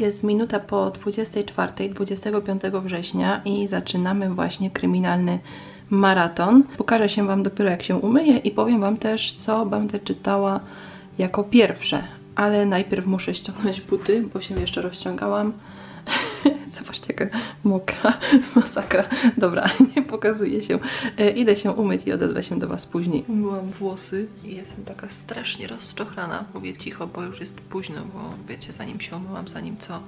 Jest minuta po 24, 25 września i zaczynamy właśnie kryminalny maraton. Pokażę się Wam dopiero jak się umyję i powiem Wam też, co będę czytała jako pierwsze. Ale najpierw muszę ściągnąć buty, bo się jeszcze rozciągałam. Zobaczcie, jaka mokra masakra. Dobra, nie pokazuje się. E, idę się umyć i odezwę się do Was później. Umyłam włosy i jestem taka strasznie rozczochrana. Mówię cicho, bo już jest późno, bo wiecie, zanim się umyłam, zanim co,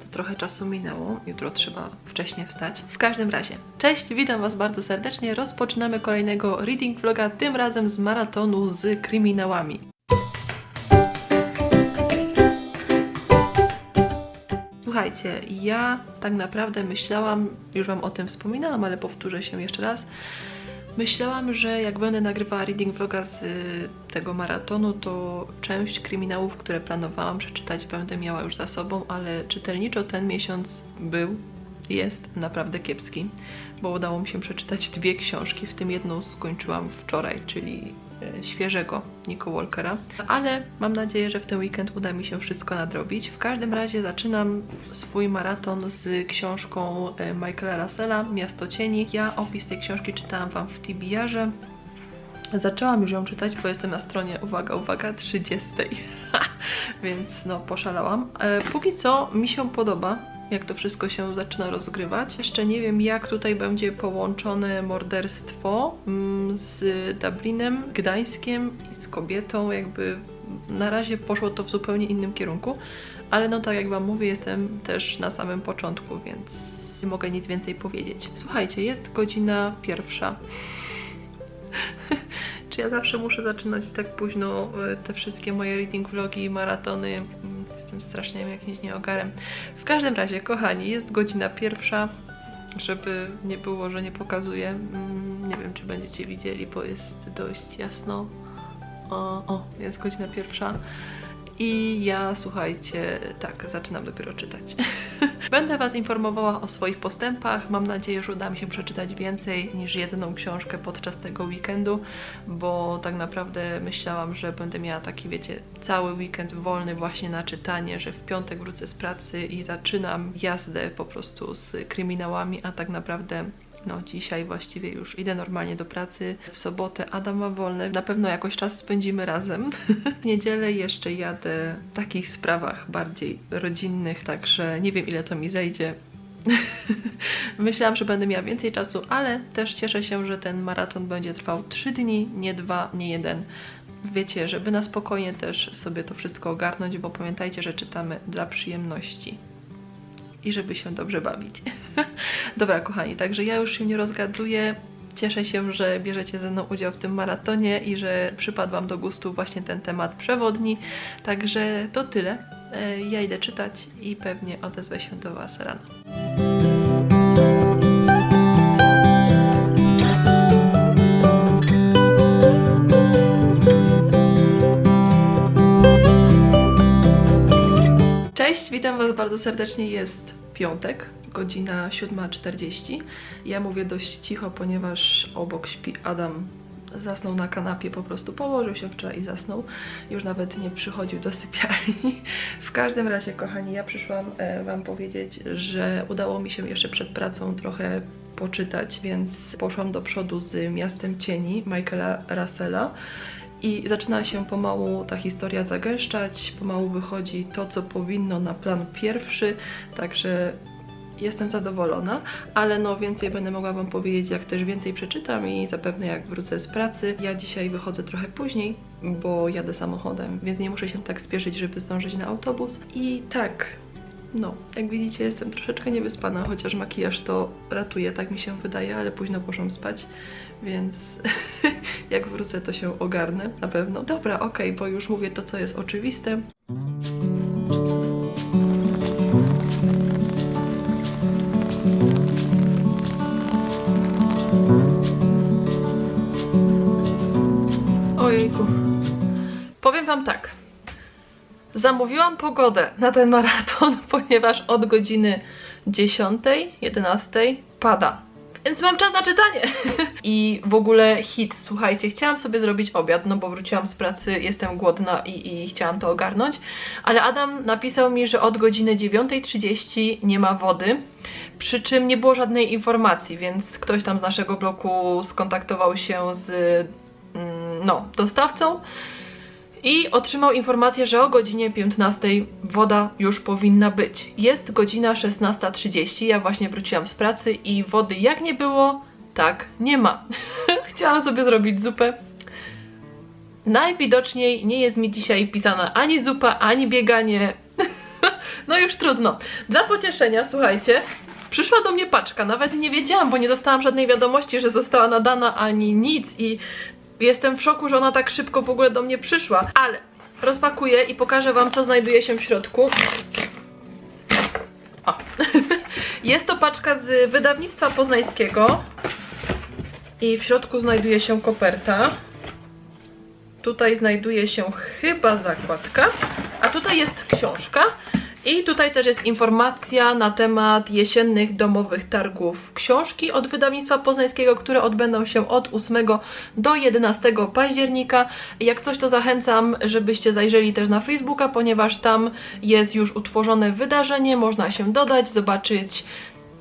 to trochę czasu minęło. Jutro trzeba wcześniej wstać. W każdym razie, cześć, witam Was bardzo serdecznie. Rozpoczynamy kolejnego reading vloga, tym razem z maratonu z kryminałami. Słuchajcie, ja tak naprawdę myślałam, już Wam o tym wspominałam, ale powtórzę się jeszcze raz. Myślałam, że jak będę nagrywała reading vloga z y, tego maratonu, to część kryminałów, które planowałam przeczytać, będę miała już za sobą, ale czytelniczo ten miesiąc był, jest naprawdę kiepski, bo udało mi się przeczytać dwie książki, w tym jedną skończyłam wczoraj, czyli świeżego Nico Walkera, ale mam nadzieję, że w ten weekend uda mi się wszystko nadrobić. W każdym razie zaczynam swój maraton z książką e, Michaela Russella Miasto Cieni. Ja opis tej książki czytałam Wam w TBR-ze. Zaczęłam już ją czytać, bo jestem na stronie, uwaga, uwaga, 30. Więc no, poszalałam. E, póki co mi się podoba, jak to wszystko się zaczyna rozgrywać. Jeszcze nie wiem, jak tutaj będzie połączone morderstwo mm, z Dublinem, Gdańskiem i z kobietą. Jakby na razie poszło to w zupełnie innym kierunku, ale no tak jak Wam mówię, jestem też na samym początku, więc nie mogę nic więcej powiedzieć. Słuchajcie, jest godzina pierwsza. Czy ja zawsze muszę zaczynać tak późno e, te wszystkie moje reading vlogi, maratony? Jestem strasznie jakimś nieogarem. W każdym razie, kochani, jest godzina pierwsza, żeby nie było, że nie pokazuję. Mm, Nie wiem, czy będziecie widzieli, bo jest dość jasno. O, o jest godzina pierwsza. I ja, słuchajcie, tak, zaczynam dopiero czytać. Będę Was informowała o swoich postępach. Mam nadzieję, że uda mi się przeczytać więcej niż jedną książkę podczas tego weekendu, bo tak naprawdę myślałam, że będę miała taki, wiecie, cały weekend wolny właśnie na czytanie, że w piątek wrócę z pracy i zaczynam jazdę po prostu z kryminałami, a tak naprawdę no dzisiaj właściwie już idę normalnie do pracy. W sobotę Adam ma wolne. Na pewno jakoś czas spędzimy razem. w niedzielę jeszcze jadę w takich sprawach bardziej rodzinnych, także nie wiem ile to mi zejdzie. Myślałam, że będę miała więcej czasu, ale też cieszę się, że ten maraton będzie trwał 3 dni, nie 2, nie 1. Wiecie, żeby na spokojnie też sobie to wszystko ogarnąć, bo pamiętajcie, że czytamy dla przyjemności i żeby się dobrze bawić. Dobra, kochani, także ja już się nie rozgaduję. Cieszę się, że bierzecie ze mną udział w tym maratonie i że przypadł Wam do gustu właśnie ten temat przewodni. Także to tyle. E, Ja idę czytać i pewnie odezwę się do Was rano. Witam Was bardzo serdecznie. Jest piątek, godzina 7.40. Ja mówię dość cicho, ponieważ obok śpi Adam. Zasnął na kanapie, po prostu położył się wczoraj i zasnął. Już nawet nie przychodził do sypialni. W każdym razie, kochani, ja przyszłam e, Wam powiedzieć, że udało mi się jeszcze przed pracą trochę poczytać, więc poszłam do przodu z Miastem Cieni Michaela Russella. I zaczyna się pomału ta historia zagęszczać, pomału wychodzi to, co powinno na plan pierwszy, także jestem zadowolona, ale no więcej będę mogła Wam powiedzieć, jak też więcej przeczytam i zapewne jak wrócę z pracy. Ja dzisiaj wychodzę trochę później, bo jadę samochodem, więc nie muszę się tak spieszyć, żeby zdążyć na autobus. I tak, no, jak widzicie, jestem troszeczkę niewyspana, chociaż makijaż to ratuje, tak mi się wydaje, ale późno poszłam spać, więc jak wrócę, to się ogarnę na pewno. Dobra, okej, bo już mówię to, co jest oczywiste. Ojejku. Powiem Wam tak. Zamówiłam pogodę na ten maraton, ponieważ od godziny 10, 11 pada. Więc mam czas na czytanie. I w ogóle hit, słuchajcie, chciałam sobie zrobić obiad, no bo wróciłam z pracy, jestem głodna i, i chciałam to ogarnąć, ale Adam napisał mi, że od godziny 9.30 nie ma wody, przy czym nie było żadnej informacji, więc ktoś tam z naszego bloku skontaktował się z mm, no, dostawcą i otrzymał informację, że o godzinie 15 woda już powinna być. Jest godzina 16.30, ja właśnie wróciłam z pracy i wody jak nie było, tak nie ma. Chciałam sobie zrobić zupę. Najwidoczniej nie jest mi dzisiaj pisana ani zupa, ani bieganie. no już trudno. Dla pocieszenia, słuchajcie, przyszła do mnie paczka. Nawet nie wiedziałam, bo nie dostałam żadnej wiadomości, że została nadana ani nic i jestem w szoku, że ona tak szybko w ogóle do mnie przyszła. Ale rozpakuję i pokażę wam, co znajduje się w środku. O. Jest to paczka z wydawnictwa poznańskiego i w środku znajduje się koperta. Tutaj znajduje się chyba zakładka, a tutaj jest książka. I tutaj też jest informacja na temat jesiennych domowych targów książki od wydawnictwa poznańskiego, które odbędą się od 8 do 11 października. Jak coś to zachęcam, żebyście zajrzeli też na Facebooka, ponieważ tam jest już utworzone wydarzenie, można się dodać, zobaczyć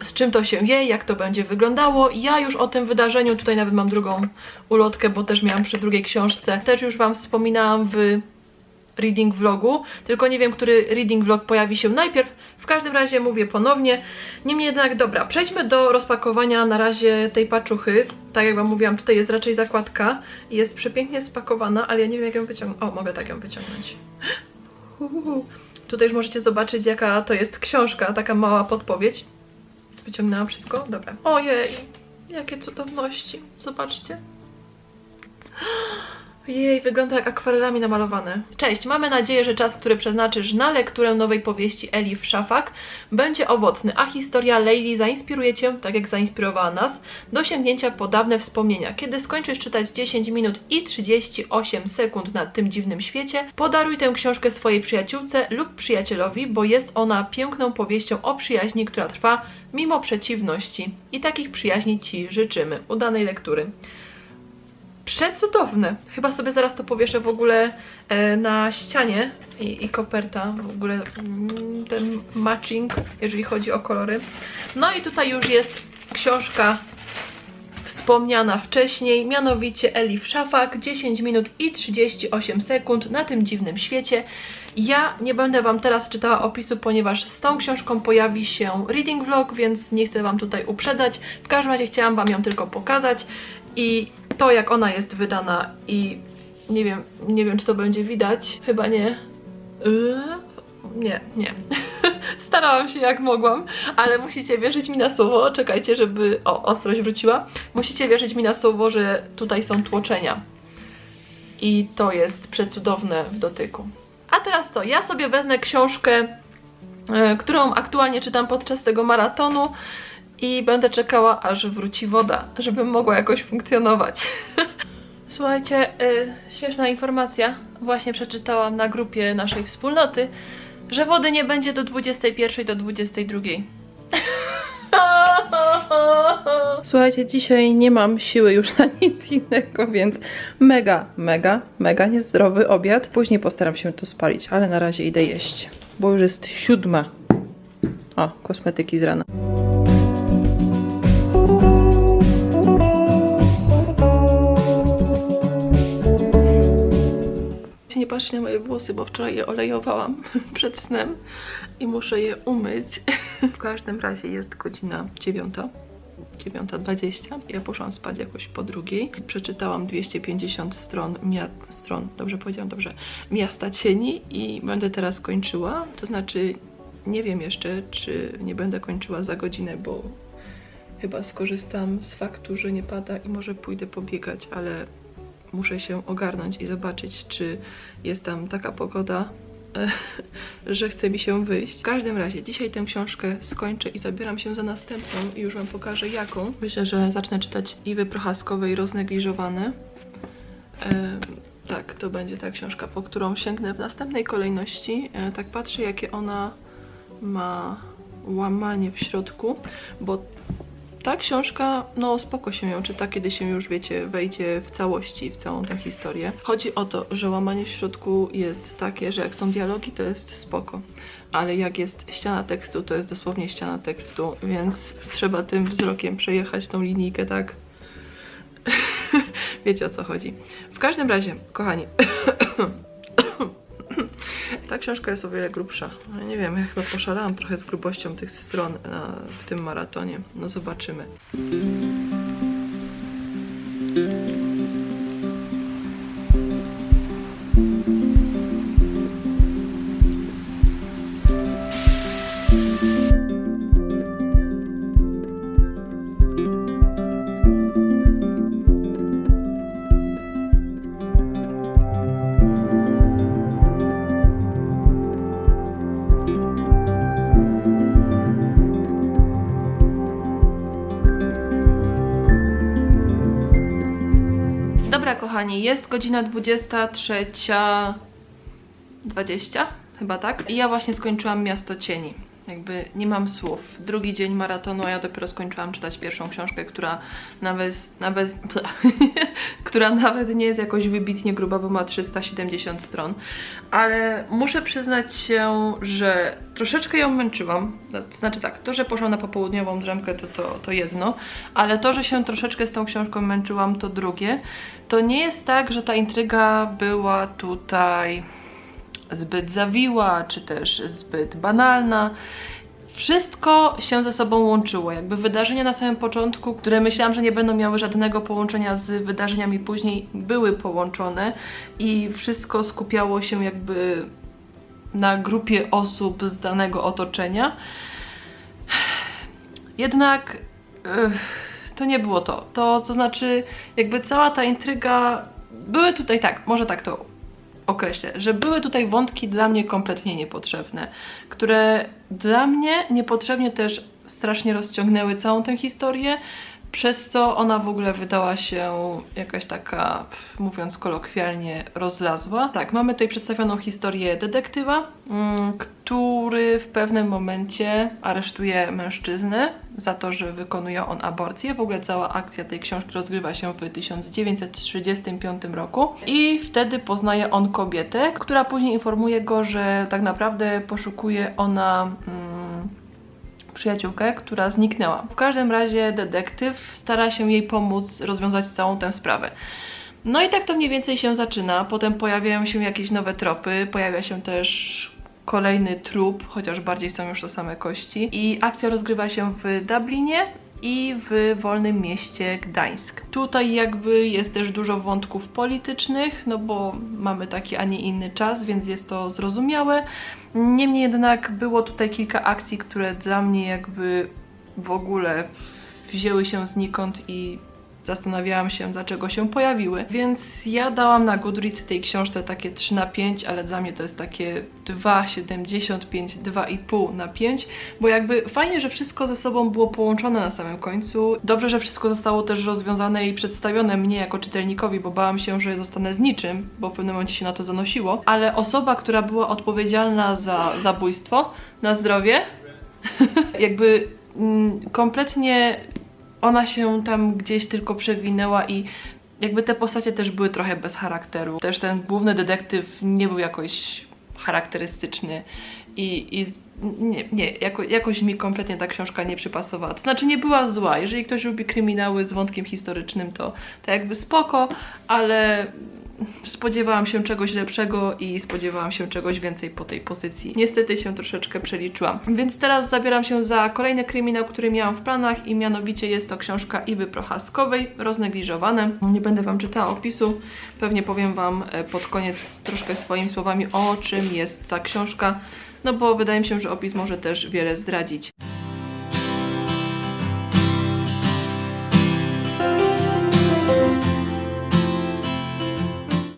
z czym to się je, jak to będzie wyglądało. Ja już o tym wydarzeniu, tutaj nawet mam drugą ulotkę, bo też miałam przy drugiej książce, też już Wam wspominałam w reading vlogu, tylko nie wiem, który reading vlog pojawi się najpierw. W każdym razie mówię ponownie. Niemniej jednak, dobra, przejdźmy do rozpakowania na razie tej paczuchy. Tak jak Wam mówiłam, tutaj jest raczej zakładka. Jest przepięknie spakowana, ale ja nie wiem, jak ją wyciągnąć. O, mogę tak ją wyciągnąć. Uhuhu. Tutaj już możecie zobaczyć, jaka to jest książka, taka mała podpowiedź. Wyciągnęłam wszystko? Dobra. Ojej, jakie cudowności. Zobaczcie. Jej, wygląda jak akwarelami namalowane. Cześć, mamy nadzieję, że czas, który przeznaczysz na lekturę nowej powieści Elif Szafak będzie owocny, a historia Leili zainspiruje Cię, tak jak zainspirowała nas, do sięgnięcia po dawne wspomnienia. Kiedy skończysz czytać 10 minut i 38 sekund na tym dziwnym świecie, podaruj tę książkę swojej przyjaciółce lub przyjacielowi, bo jest ona piękną powieścią o przyjaźni, która trwa mimo przeciwności. I takich przyjaźni Ci życzymy. Udanej lektury przecudowne. Chyba sobie zaraz to powieszę w ogóle e, na ścianie i, i koperta, w ogóle mm, ten matching, jeżeli chodzi o kolory. No i tutaj już jest książka wspomniana wcześniej, mianowicie Elif Szafak, 10 minut i 38 sekund na tym dziwnym świecie. Ja nie będę Wam teraz czytała opisu, ponieważ z tą książką pojawi się reading vlog, więc nie chcę Wam tutaj uprzedzać. W każdym razie chciałam Wam ją tylko pokazać i to jak ona jest wydana i nie wiem, nie wiem czy to będzie widać, chyba nie. Yy, nie, nie. Starałam się jak mogłam, ale musicie wierzyć mi na słowo, czekajcie, żeby... O, ostrość wróciła. Musicie wierzyć mi na słowo, że tutaj są tłoczenia. I to jest przecudowne w dotyku. A teraz co? Ja sobie wezmę książkę, e, którą aktualnie czytam podczas tego maratonu i będę czekała, aż wróci woda, żebym mogła jakoś funkcjonować. Słuchajcie, yy, śmieszna informacja. Właśnie przeczytałam na grupie naszej wspólnoty, że wody nie będzie do 21 do 22. Słuchajcie, dzisiaj nie mam siły już na nic innego, więc mega, mega, mega niezdrowy obiad. Później postaram się to spalić, ale na razie idę jeść, bo już jest siódma. O, kosmetyki z rana. Nie patrzcie na moje włosy, bo wczoraj je olejowałam przed snem i muszę je umyć. W każdym razie jest godzina dziewiąta. 9.20. Ja poszłam spać jakoś po drugiej. Przeczytałam 250 stron, stron, dobrze powiedziałam, dobrze, Miasta Cieni i będę teraz kończyła. To znaczy, nie wiem jeszcze, czy nie będę kończyła za godzinę, bo chyba skorzystam z faktu, że nie pada i może pójdę pobiegać, ale muszę się ogarnąć i zobaczyć, czy jest tam taka pogoda, że chce mi się wyjść. W każdym razie, dzisiaj tę książkę skończę i zabieram się za następną i już Wam pokażę jaką. Myślę, że zacznę czytać Iwy Prochaskowej Roznegliżowane. Em, tak, to będzie ta książka, po którą sięgnę w następnej kolejności. E, tak patrzę, jakie ona ma łamanie w środku, bo ta książka, no spoko się ją czyta, kiedy się już, wiecie, wejdzie w całości, w całą tę historię. Chodzi o to, że łamanie w środku jest takie, że jak są dialogi, to jest spoko. Ale jak jest ściana tekstu, to jest dosłownie ściana tekstu, więc trzeba tym wzrokiem przejechać tą linijkę, tak? Wiecie o co chodzi. W każdym razie, kochani, ta książka jest o wiele grubsza. Nie wiem, ja chyba poszalałam trochę z grubością tych stron na, w tym maratonie. No zobaczymy. Jest godzina 23.20, chyba tak. I ja właśnie skończyłam Miasto Cieni. Jakby nie mam słów. Drugi dzień maratonu, a ja dopiero skończyłam czytać pierwszą książkę, która nawet, nawet która nawet nie jest jakoś wybitnie gruba, bo ma 370 stron. Ale muszę przyznać się, że troszeczkę ją męczyłam. To znaczy tak, to, że poszłam na popołudniową drzemkę, to, to, to jedno, ale to, że się troszeczkę z tą książką męczyłam, to drugie. To nie jest tak, że ta intryga była tutaj zbyt zawiła, czy też zbyt banalna. Wszystko się ze sobą łączyło. Jakby wydarzenia na samym początku, które myślałam, że nie będą miały żadnego połączenia z wydarzeniami później, były połączone i wszystko skupiało się jakby na grupie osób z danego otoczenia. Jednak to nie było to. To, to znaczy, jakby cała ta intryga. Były tutaj tak, może tak to określę, że były tutaj wątki dla mnie kompletnie niepotrzebne, które dla mnie niepotrzebnie też strasznie rozciągnęły całą tę historię, przez co ona w ogóle wydała się jakaś taka, mówiąc kolokwialnie, rozlazła. Tak, mamy tutaj przedstawioną historię detektywa, mm, który w pewnym momencie aresztuje mężczyznę za to, że wykonuje on aborcję. W ogóle cała akcja tej książki rozgrywa się w 1935 roku i wtedy poznaje on kobietę, która później informuje go, że tak naprawdę poszukuje ona... Mm, przyjaciółkę, która zniknęła. W każdym razie detektyw stara się jej pomóc rozwiązać całą tę sprawę. No i tak to mniej więcej się zaczyna. Potem pojawiają się jakieś nowe tropy, pojawia się też kolejny trup, chociaż bardziej są już to same kości. I akcja rozgrywa się w Dublinie, i w wolnym mieście Gdańsk. Tutaj jakby jest też dużo wątków politycznych, no bo mamy taki, a nie inny czas, więc jest to zrozumiałe. Niemniej jednak było tutaj kilka akcji, które dla mnie jakby w ogóle wzięły się znikąd i zastanawiałam się, dlaczego się pojawiły. Więc ja dałam na Goodreads tej książce takie 3 na 5, ale dla mnie to jest takie 2,75, 2,5 na 5, bo jakby fajnie, że wszystko ze sobą było połączone na samym końcu. Dobrze, że wszystko zostało też rozwiązane i przedstawione mnie jako czytelnikowi, bo bałam się, że zostanę z niczym, bo w pewnym momencie się na to zanosiło, ale osoba, która była odpowiedzialna za zabójstwo na zdrowie, jakby mm, kompletnie ona się tam gdzieś tylko przewinęła i jakby te postacie też były trochę bez charakteru. Też ten główny detektyw nie był jakoś charakterystyczny i, i nie, nie jako, jakoś mi kompletnie ta książka nie przypasowała. To znaczy nie była zła. Jeżeli ktoś lubi kryminały z wątkiem historycznym, to, to jakby spoko, ale spodziewałam się czegoś lepszego i spodziewałam się czegoś więcej po tej pozycji. Niestety się troszeczkę przeliczyłam. Więc teraz zabieram się za kolejny kryminał, który miałam w planach i mianowicie jest to książka Iwy Prochaskowej, Roznegliżowane. Nie będę Wam czytała opisu, pewnie powiem Wam e, pod koniec troszkę swoimi słowami o czym jest ta książka, no bo wydaje mi się, że opis może też wiele zdradzić.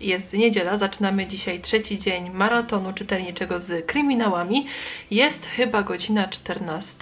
Jest niedziela, zaczynamy dzisiaj trzeci dzień maratonu czytelniczego z kryminałami. Jest chyba godzina 14.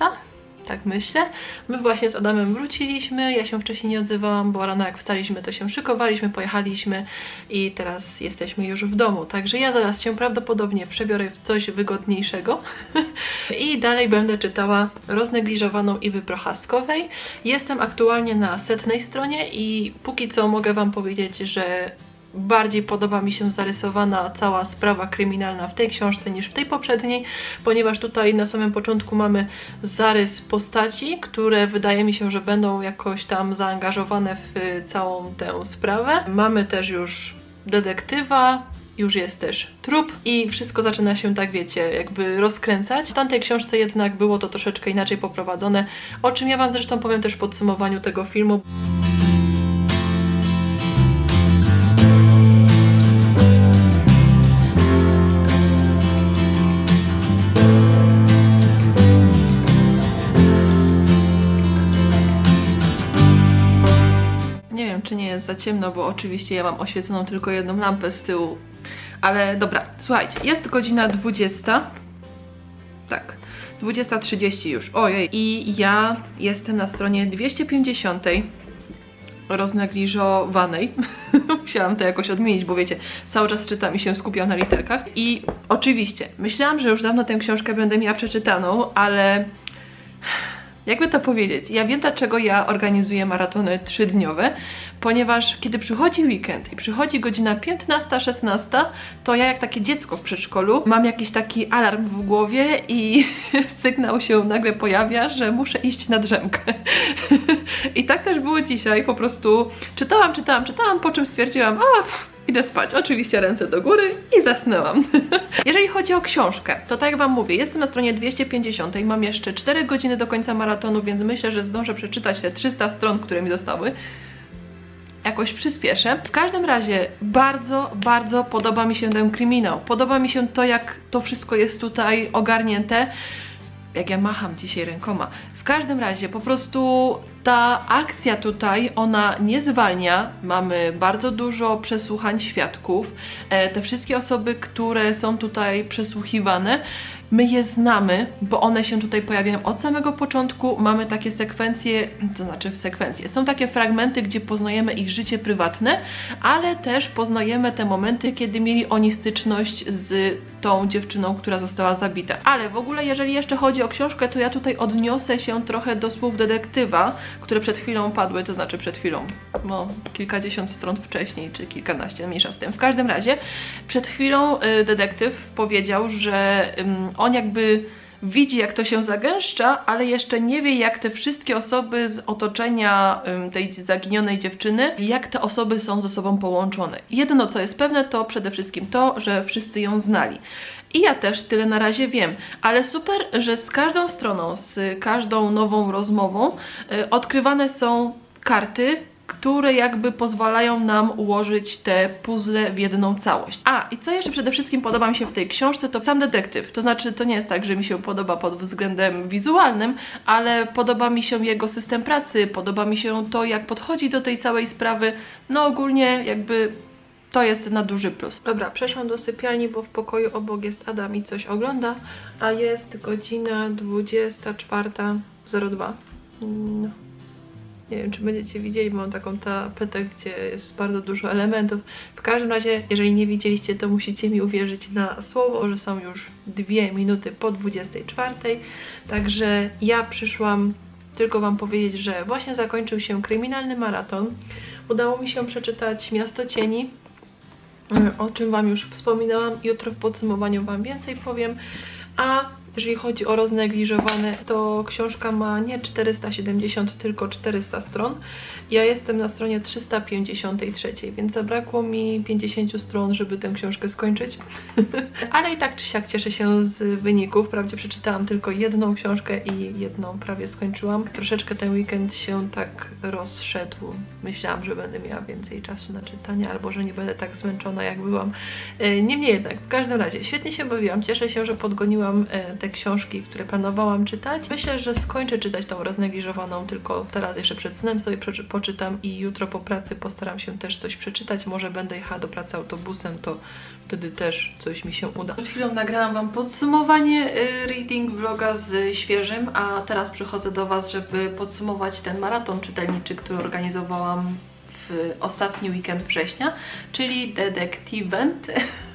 tak myślę. My właśnie z Adamem wróciliśmy, ja się wcześniej nie odzywałam, bo rano jak wstaliśmy, to się szykowaliśmy, pojechaliśmy i teraz jesteśmy już w domu. Także ja zaraz się prawdopodobnie przebiorę w coś wygodniejszego i dalej będę czytała roznegliżowaną Iwy Prochaskowej. Jestem aktualnie na setnej stronie i póki co mogę Wam powiedzieć, że bardziej podoba mi się zarysowana cała sprawa kryminalna w tej książce niż w tej poprzedniej, ponieważ tutaj na samym początku mamy zarys postaci, które wydaje mi się, że będą jakoś tam zaangażowane w całą tę sprawę. Mamy też już detektywa, już jest też trup i wszystko zaczyna się tak, wiecie, jakby rozkręcać. W tamtej książce jednak było to troszeczkę inaczej poprowadzone, o czym ja Wam zresztą powiem też w podsumowaniu tego filmu. Jest za ciemno, bo oczywiście ja mam oświeconą tylko jedną lampę z tyłu. Ale dobra, słuchajcie, jest godzina 20. Tak, 20.30 już. Ojej. I ja jestem na stronie 250 roznegliżowanej. Musiałam to jakoś odmienić, bo wiecie, cały czas czytam i się skupiam na literkach. I oczywiście, myślałam, że już dawno tę książkę będę miała przeczytaną, ale jakby to powiedzieć, ja wiem dlaczego ja organizuję maratony trzydniowe, ponieważ kiedy przychodzi weekend i przychodzi godzina 15-16, to ja jak takie dziecko w przedszkolu mam jakiś taki alarm w głowie i sygnał się nagle pojawia, że muszę iść na drzemkę. I tak też było dzisiaj, po prostu czytałam, czytałam, czytałam, po czym stwierdziłam, a pff, Idę spać, oczywiście ręce do góry i zasnęłam. Jeżeli chodzi o książkę, to tak jak Wam mówię, jestem na stronie 250 i mam jeszcze 4 godziny do końca maratonu, więc myślę, że zdążę przeczytać te 300 stron, które mi zostały. Jakoś przyspieszę. W każdym razie bardzo, bardzo podoba mi się ten kryminał. Podoba mi się to, jak to wszystko jest tutaj ogarnięte. Jak ja macham dzisiaj rękoma. W każdym razie po prostu ta akcja tutaj, ona nie zwalnia. Mamy bardzo dużo przesłuchań świadków. E, te wszystkie osoby, które są tutaj przesłuchiwane, my je znamy, bo one się tutaj pojawiają od samego początku. Mamy takie sekwencje, to znaczy sekwencje. Są takie fragmenty, gdzie poznajemy ich życie prywatne, ale też poznajemy te momenty, kiedy mieli oni styczność z tą dziewczyną, która została zabita. Ale w ogóle, jeżeli jeszcze chodzi o książkę, to ja tutaj odniosę się trochę do słów detektywa, które przed chwilą padły, to znaczy przed chwilą, no kilkadziesiąt stron wcześniej, czy kilkanaście, mniejsza z tym. W każdym razie, przed chwilą y, detektyw powiedział, że ym, on jakby widzi, jak to się zagęszcza, ale jeszcze nie wie, jak te wszystkie osoby z otoczenia tej zaginionej dziewczyny, jak te osoby są ze sobą połączone. Jedyno, co jest pewne, to przede wszystkim to, że wszyscy ją znali. I ja też tyle na razie wiem, ale super, że z każdą stroną, z każdą nową rozmową y, odkrywane są karty, które jakby pozwalają nam ułożyć te puzzle w jedną całość. A, i co jeszcze przede wszystkim podoba mi się w tej książce, to sam detektyw. To znaczy, to nie jest tak, że mi się podoba pod względem wizualnym, ale podoba mi się jego system pracy, podoba mi się to, jak podchodzi do tej całej sprawy. No ogólnie jakby to jest na duży plus. Dobra, przeszłam do sypialni, bo w pokoju obok jest Adam i coś ogląda, a jest godzina 24.02. No. Nie wiem, czy będziecie widzieli, mam taką tapetę, gdzie jest bardzo dużo elementów. W każdym razie, jeżeli nie widzieliście, to musicie mi uwierzyć na słowo, że są już dwie minuty po 24. Także ja przyszłam tylko Wam powiedzieć, że właśnie zakończył się kryminalny maraton. Udało mi się przeczytać Miasto Cieni, o czym Wam już wspominałam. Jutro w podsumowaniu Wam więcej powiem. A jeżeli chodzi o roznegliżowane, to książka ma nie 470, tylko 400 stron. Ja jestem na stronie 353, więc zabrakło mi 50 stron, żeby tę książkę skończyć. Ale i tak czy siak cieszę się z wyników. Wprawdzie przeczytałam tylko jedną książkę i jedną prawie skończyłam. Troszeczkę ten weekend się tak rozszedł. Myślałam, że będę miała więcej czasu na czytanie, albo że nie będę tak zmęczona jak byłam. E, Niemniej jednak, w każdym razie, świetnie się bawiłam. Cieszę się, że podgoniłam e, te książki, które planowałam czytać. Myślę, że skończę czytać tą roznegliżowaną, tylko teraz jeszcze przed snem sobie przeczy- poczytam i jutro po pracy postaram się też coś przeczytać. Może będę jechała do pracy autobusem, to wtedy też coś mi się uda. Przed chwilą nagrałam Wam podsumowanie y, reading vloga z świeżym, a teraz przychodzę do Was, żeby podsumować ten maraton czytelniczy, który organizowałam w ostatni weekend września, czyli Detectivent, e,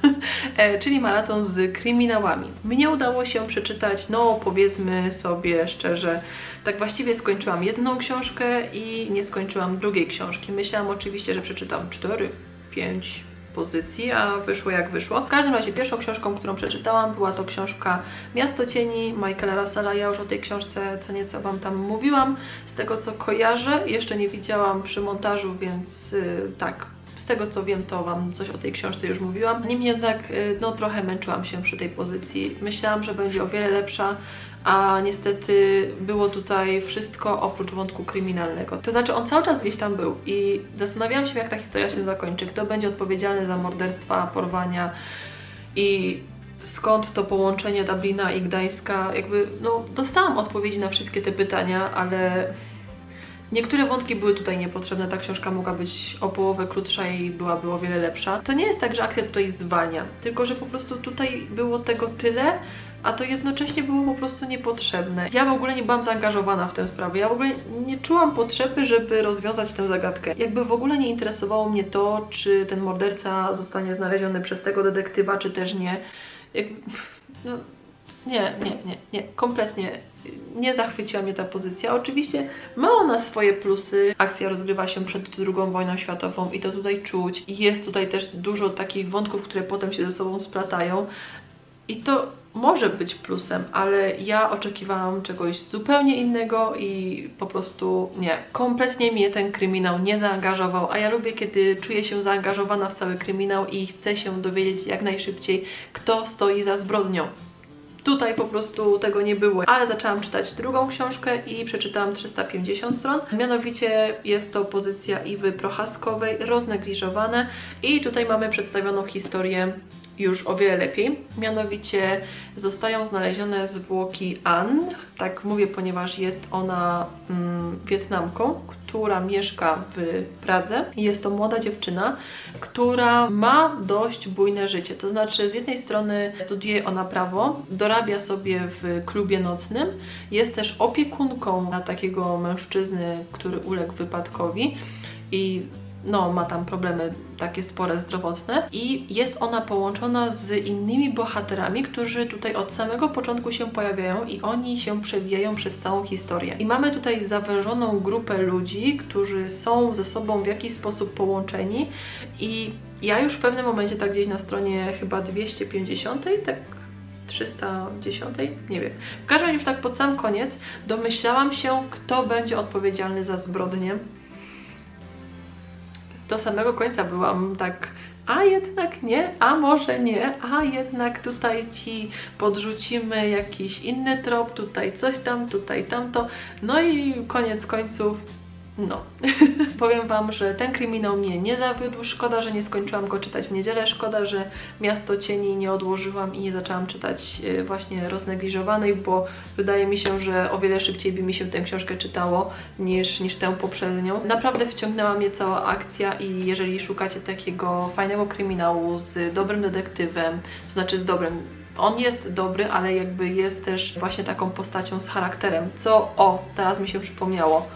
czyli maraton z kryminałami. Mnie udało się przeczytać, no powiedzmy sobie szczerze, tak właściwie skończyłam jedną książkę i nie skończyłam drugiej książki. Myślałam oczywiście, że przeczytam 4, 5 pozycji, a wyszło jak wyszło. W każdym razie pierwszą książką, którą przeczytałam była to książka Miasto Cieni Michaela Russella. Ja już o tej książce co nieco Wam tam mówiłam. Z tego co kojarzę, jeszcze nie widziałam przy montażu, więc yy, tak, tego co wiem, to Wam coś o tej książce już mówiłam. Niemniej jednak, yy, no trochę męczyłam się przy tej pozycji. Myślałam, że będzie o wiele lepsza, a niestety było tutaj wszystko oprócz wątku kryminalnego. To znaczy on cały czas gdzieś tam był i zastanawiałam się, jak ta historia się zakończy, kto będzie odpowiedzialny za morderstwa, porwania i skąd to połączenie Dublina i Gdańska. Jakby, no, dostałam odpowiedzi na wszystkie te pytania, ale Niektóre wątki były tutaj niepotrzebne, ta książka mogła być o połowę krótsza i byłaby o wiele lepsza. To nie jest tak, że akcja tutaj zwalnia, tylko że po prostu tutaj było tego tyle, a to jednocześnie było po prostu niepotrzebne. Ja w ogóle nie byłam zaangażowana w tę sprawę, ja w ogóle nie czułam potrzeby, żeby rozwiązać tę zagadkę. Jakby w ogóle nie interesowało mnie to, czy ten morderca zostanie znaleziony przez tego detektywa, czy też nie. Jakby, no, nie, nie, nie, nie, kompletnie nie zachwyciła mnie ta pozycja. Oczywiście ma ona swoje plusy. Akcja rozgrywa się przed II wojną światową i to tutaj czuć. Jest tutaj też dużo takich wątków, które potem się ze sobą splatają. I to może być plusem, ale ja oczekiwałam czegoś zupełnie innego i po prostu nie. Kompletnie mnie ten kryminał nie zaangażował, a ja lubię, kiedy czuję się zaangażowana w cały kryminał i chcę się dowiedzieć jak najszybciej, kto stoi za zbrodnią. Tutaj po prostu tego nie było, ale zaczęłam czytać drugą książkę i przeczytałam 350 stron. Mianowicie jest to pozycja Iwy Prochaskowej, roznegliżowane i tutaj mamy przedstawioną historię już o wiele lepiej. Mianowicie zostają znalezione zwłoki Ann, tak mówię, ponieważ jest ona mm, Wietnamką, która mieszka w Pradze. Jest to młoda dziewczyna, która ma dość bujne życie. To znaczy, z jednej strony studiuje ona prawo, dorabia sobie w klubie nocnym, jest też opiekunką na takiego mężczyzny, który uległ wypadkowi i no, ma tam problemy takie spore zdrowotne i jest ona połączona z innymi bohaterami, którzy tutaj od samego początku się pojawiają i oni się przewijają przez całą historię. I mamy tutaj zawężoną grupę ludzi, którzy są ze sobą w jakiś sposób połączeni i ja już w pewnym momencie, tak gdzieś na stronie chyba 250, tak 310, nie wiem. W każdym razie już tak pod sam koniec domyślałam się, kto będzie odpowiedzialny za zbrodnię do samego końca byłam tak, a jednak nie, a może nie, a jednak tutaj ci podrzucimy jakiś inny trop, tutaj coś tam, tutaj tamto. No i koniec końców no, powiem Wam, że ten kryminał mnie nie zawiódł. Szkoda, że nie skończyłam go czytać w niedzielę. Szkoda, że Miasto Cieni nie odłożyłam i nie zaczęłam czytać e, właśnie roznegliżowanej, bo wydaje mi się, że o wiele szybciej by mi się tę książkę czytało niż, niż tę poprzednią. Naprawdę wciągnęła mnie cała akcja i jeżeli szukacie takiego fajnego kryminału z dobrym detektywem, to znaczy z dobrym on jest dobry, ale jakby jest też właśnie taką postacią z charakterem, co o, teraz mi się przypomniało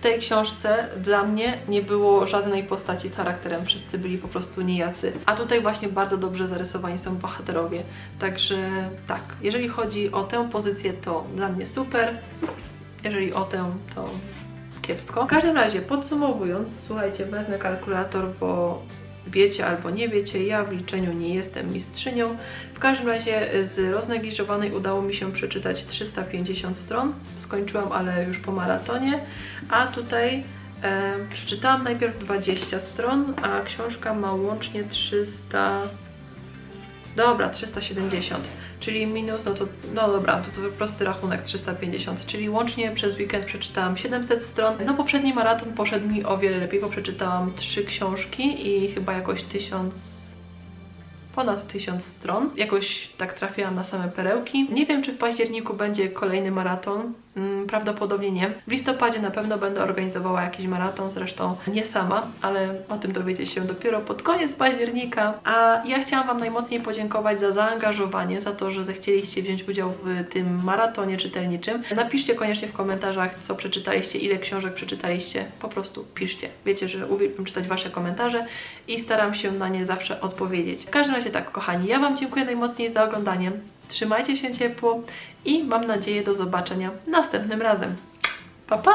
w tej książce dla mnie nie było żadnej postaci z charakterem, wszyscy byli po prostu nijacy. A tutaj właśnie bardzo dobrze zarysowani są bohaterowie. Także tak, jeżeli chodzi o tę pozycję, to dla mnie super. Jeżeli o tę, to kiepsko. W każdym razie, podsumowując, słuchajcie, wezmę kalkulator, bo wiecie albo nie wiecie, ja w liczeniu nie jestem mistrzynią. W każdym razie z roznegliżowanej udało mi się przeczytać 350 stron. Skończyłam, ale już po maratonie. A tutaj e, przeczytałam najpierw 20 stron, a książka ma łącznie 300... Dobra, 370, czyli minus, no to, no dobra, to, to prosty rachunek 350, czyli łącznie przez weekend przeczytałam 700 stron. No poprzedni maraton poszedł mi o wiele lepiej, bo przeczytałam trzy książki i chyba jakoś 1000 ponad 1000 stron. Jakoś tak trafiłam na same perełki. Nie wiem, czy w październiku będzie kolejny maraton. Mm, Prawdopodobnie nie. W listopadzie na pewno będę organizowała jakiś maraton, zresztą nie sama, ale o tym dowiecie się dopiero pod koniec października. A ja chciałam Wam najmocniej podziękować za zaangażowanie, za to, że zechcieliście wziąć udział w tym maratonie czytelniczym. Napiszcie koniecznie w komentarzach, co przeczytaliście, ile książek przeczytaliście. Po prostu piszcie. Wiecie, że uwielbiam czytać Wasze komentarze i staram się na nie zawsze odpowiedzieć. W każdym razie tak, kochani, ja Wam dziękuję najmocniej za oglądanie. Trzymajcie się ciepło i mam nadzieję do zobaczenia następnym razem. Pa pa!